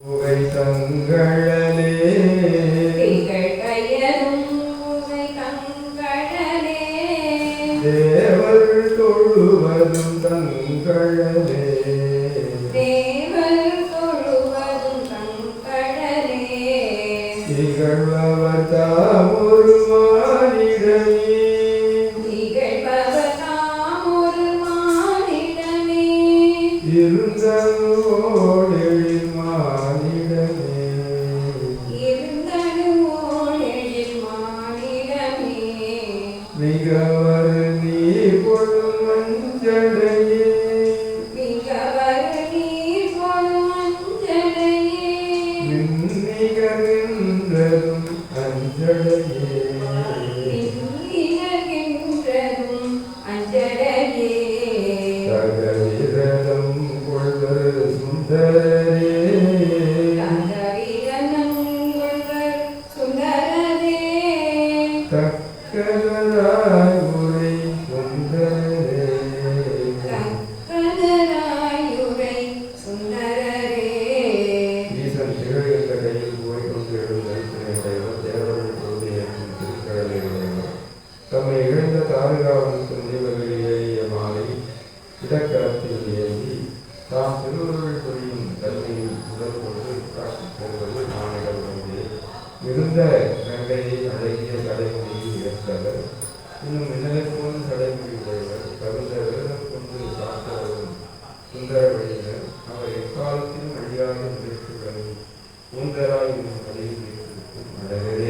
புகை தங்களே தேவர் தொழுவதும் தங்களே. திகழ்பவர் தாமொரு மானிடமே 那个。அழியாத நிலைத்துள்ளது உந்தராய் என்னும் கதையில் வைத்திருக்கும் அழகரே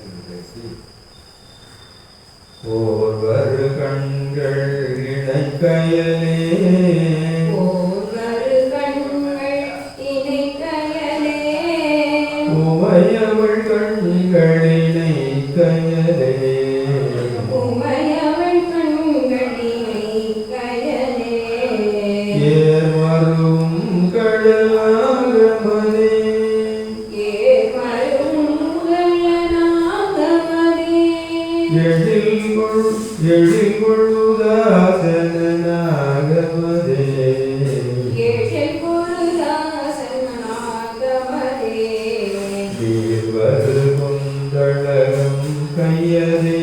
என்று பேசி. ஓர்வரு கண்கள் இணைக்கையலே. உமையவள் கண்கள் இணைக்கையலே எழில்கொள் எழில்கொள்ளுதாசனாகமதே நீர்வது கொந்தளகம் கையதே.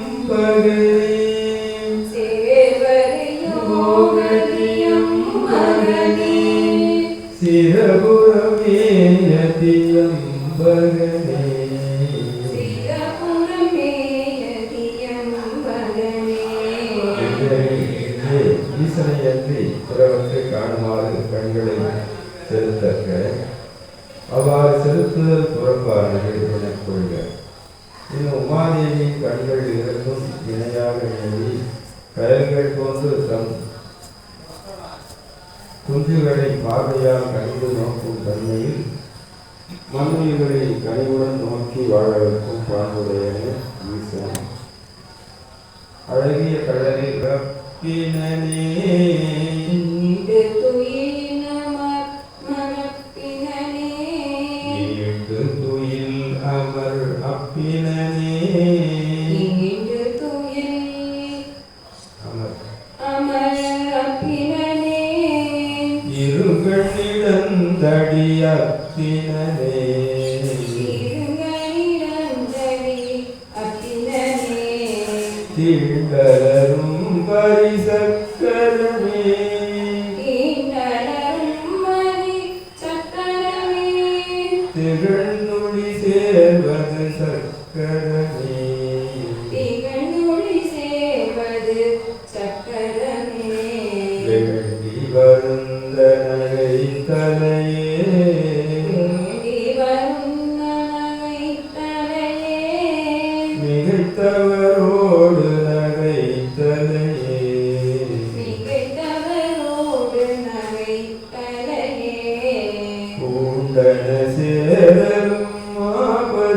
இரண்டும் இணையாக நீங்கி கயல்கள் போன்று தம் குஞ்சுகளை பார்வையால் கணிந்து நோக்கும் தன்மையில் மண்ணுயிர்களை கனிவுடன் நோக்கி வாழ வைக்கும் பான்புடையனே ஈசன். அழகிய கடலில் ரப்பினே തടിയത്തിനേ തിണ്ടലരും പരിസക്കരമേ തിരുന്നുളി സേവത് സക്കരമേ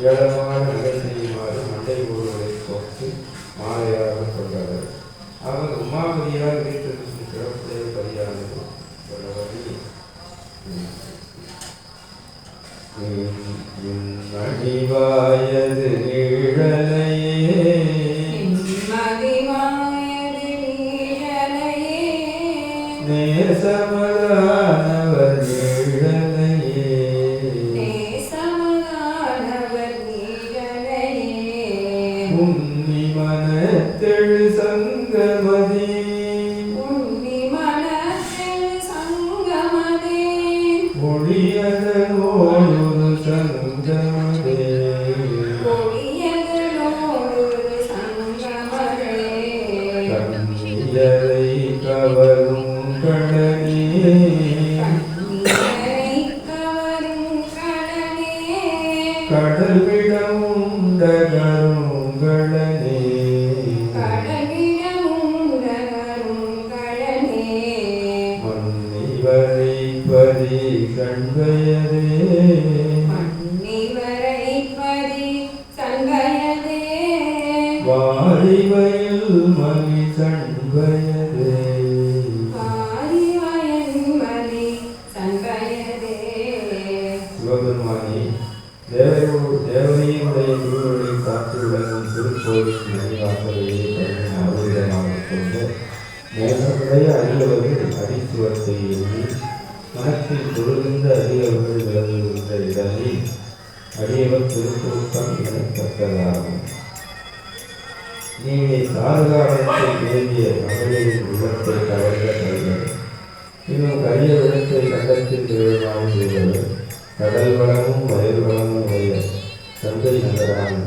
ஏளனமான நகை செய்யுமாறு மண்டை ஊர்களை போக்கு மாலையாக கொண்டார்கள் அவர் உமாபதியால் வீட்டிற்கு சிறப்புடைய பலியானது அணிவாயது உன்னி the அரியவர்கள் இந்த இடமே அடியவர் திருக்கூட்டம் எனத்தக்கதாகும் நீனை சாரகாரத்தை எழுதிய மகளிரின் உள்ளத்தை கவர்ந்த கல்வன். இன்னும் கரிய விளக்கை கண்டத்தில் விழுவாமல் செய்தவர் கடல் வளமும் வயல் வளமும் உடைய தந்தை நகரானது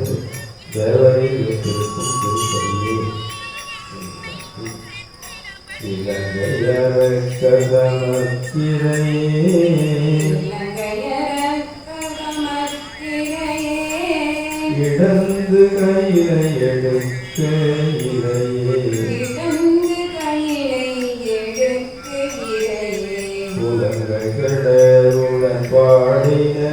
இடந்து கையில உலங்கட உடன் பாடினே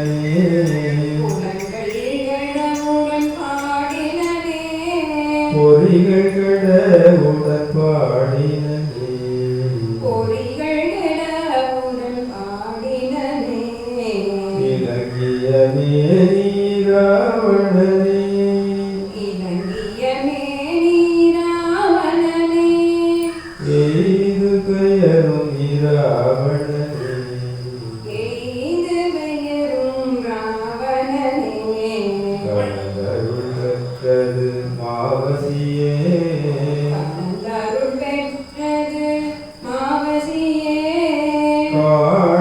பொறிகள் கட உடன் பாடினே எய்து பெயரும் இராவணனே. கடலருள் பெற்றது மாவசியே. காழியரணி